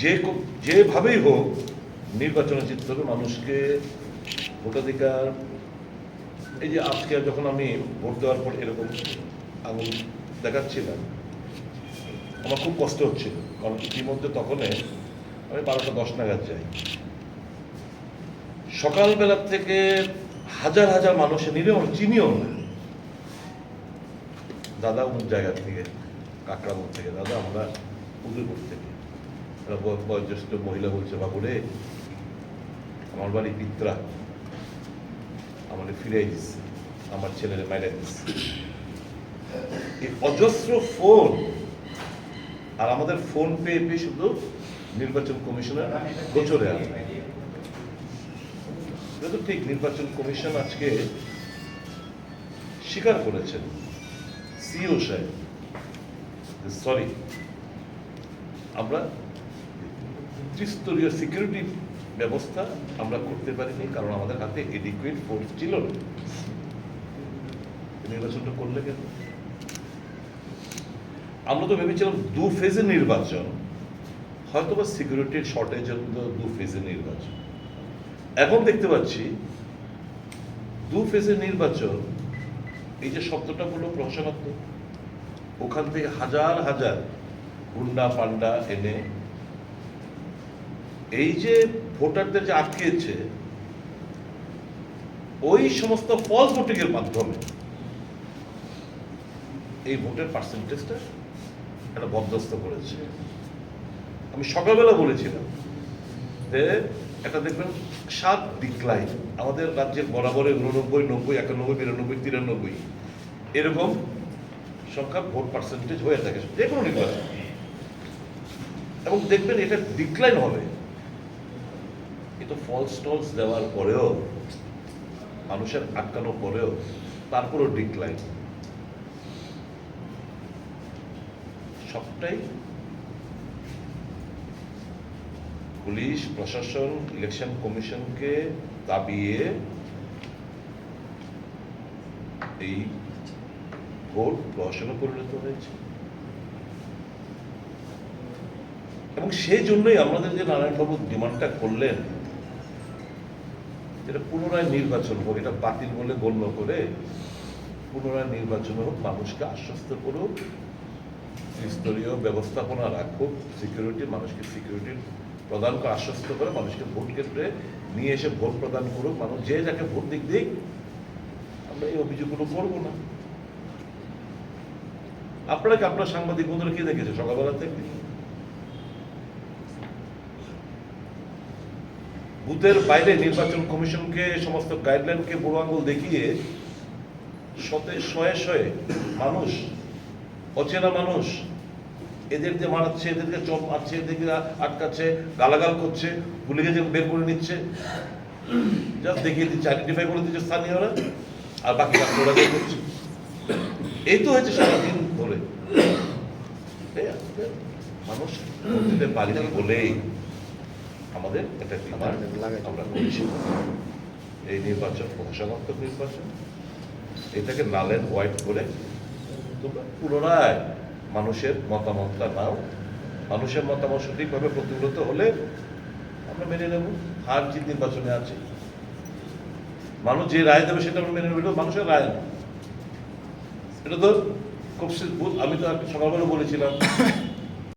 যে যেভাবেই হোক, নির্বাচনে জিততে হবে মানুষকে ভোটাধিকার, এই যে আজকে যখন আমি ভোট দেওয়ার পর এরকম আঙুল দেখাচ্ছিলাম, আমার খুব কষ্ট হচ্ছিল, কারণ ইতিমধ্যে তখন আমি বারোটা দশ নাগাদ যাই। সকালবেলা থেকে হাজার হাজার মানুষের নিরেও চিনিও না। দাদা অমুক জায়গা থেকে কাকড়ামুখ থেকে, দাদা আমরা উদয়পুর থেকে। বয়োজ্যেষ্ঠ মহিলা বলছে বাবু রে আমার বাড়ি পিত্রা। আমাকে ফিরে দিচ্ছে আমার ছেলের মাইরে এই অজস্র ফোন আর আমাদের ফোন পেয়ে পেয়ে শুধু নির্বাচন কমিশনের গোচরে তো ঠিক, নির্বাচন কমিশন আজকে স্বীকার করেছেন। সিও সাহেব সরি, আমরা ত্রিস্তরীয় সিকিউরিটি ব্যবস্থা আমরা করতে পারিনি, কারণ আমাদের হাতে এডিকুয়েট ফোর্স ছিল না। নির্বাচনটা করলে কেন? আমরা তো ভেবেছিলাম দু ফেজে নির্বাচন। হয়তো বা সিকিউরিটির শর্টেজের দু ফেজে নির্বাচন। এখন দেখতে পাচ্ছি, দু ফেজে নির্বাচন, এই যে শব্দটা হলো প্রহসনাত্মক ওখান থেকে হাজার হাজার গুন্ডা পান্ডা এনে এই যে ভোটারদের যে আটকেছে ওই সমস্ত ফলস ভোটিং এর মাধ্যমে এই ভোটের পার্সেন্টেজটা একটা বরদাস্ত করেছে। আমি সকালবেলা বলেছিলাম যে একটা দেখবেন সাত ডিক্লাইন আমাদের রাজ্যের বরাবরে উননব্বই, নব্বই, একানব্বই, বিরানব্বই, তিরানব্বই এরকম সংখ্যা ভোট পার্সেন্টেজ হয়ে থাকে। যে কোনো নির্বাচন। এবং দেখবেন এটা ডিক্লাইন হবে। কিন্তু ফলস টলস দেওয়ার পরেও, মানুষের আটকানোর পরেও তারপরেও ডিক্লাইন সবটাই পুলিশ, প্রশাসন ইলেকশন কমিশনকে দাবিয়ে এই ভোট প্রহসনে পরিণত হয়েছে। এবং সেই জন্যই আমাদের যে নারায়ণবাবু ডিমান্ডটা করলেন যেটা পুনরায় নির্বাচন হোক, এটা বাতিল বলে গণ্য করে পুনরায় নির্বাচন হোক, মানুষকে আশ্বস্ত করুক ত্রিস্তরীয় ব্যবস্থাপনা রাখুক সিকিউরিটি মানুষকে সিকিউরিটি প্রদান করে আশ্বস্ত করে মানুষকে ভোট কেন্দ্রে নিয়ে এসে ভোট প্রদান করুক, মানুষ যে যাকে ভোট দিক দিক, আমরা এই অভিযোগগুলো করব না। আপনারা কি, আপনার সাংবাদিক বন্ধুরা কি দেখেছে সকালবেলা থেকে? বুথের বাইরে নির্বাচন কমিশনকে, সমস্ত গাইডলাইনকে বুড়ো আঙ্গুল দেখিয়ে শতে শয়ে শয়ে মানুষ, অচেনা মানুষ এদেরকে মারাচ্ছে, এদেরকে চপ মারছে, এদেরকে আটকাচ্ছে, গালাগাল করছে পুলিশে যেন বের করে নিচ্ছে। জাস্ট দেখিয়ে দিচ্ছে আইডেন্টিফাই করে দিচ্ছে স্থানীয়রা, আর বাকি রাষ্ট্ররা করছে। এই তো হয়েছে সারাদিন ধরে। মানুষ বলেই আমাদের একটা ডিমান্ড আমরা করেছি। এই নির্বাচন প্রশাসনাত্মক নির্বাচন। এটাকে অ্যান্ড হোয়াইট করে তোমরা পুনরায় মানুষের মতামতটা নাও। মানুষের মতামত সঠিকভাবে প্রতিফলিত হলে আমরা মেনে নেব। হার জিত নির্বাচনে আছে। মানুষ যে রায় দেবে সেটা আমরা মেনে নেব মানুষের রায় না। এটা তো খুব আমি তো সকালবেলা বলেছিলাম।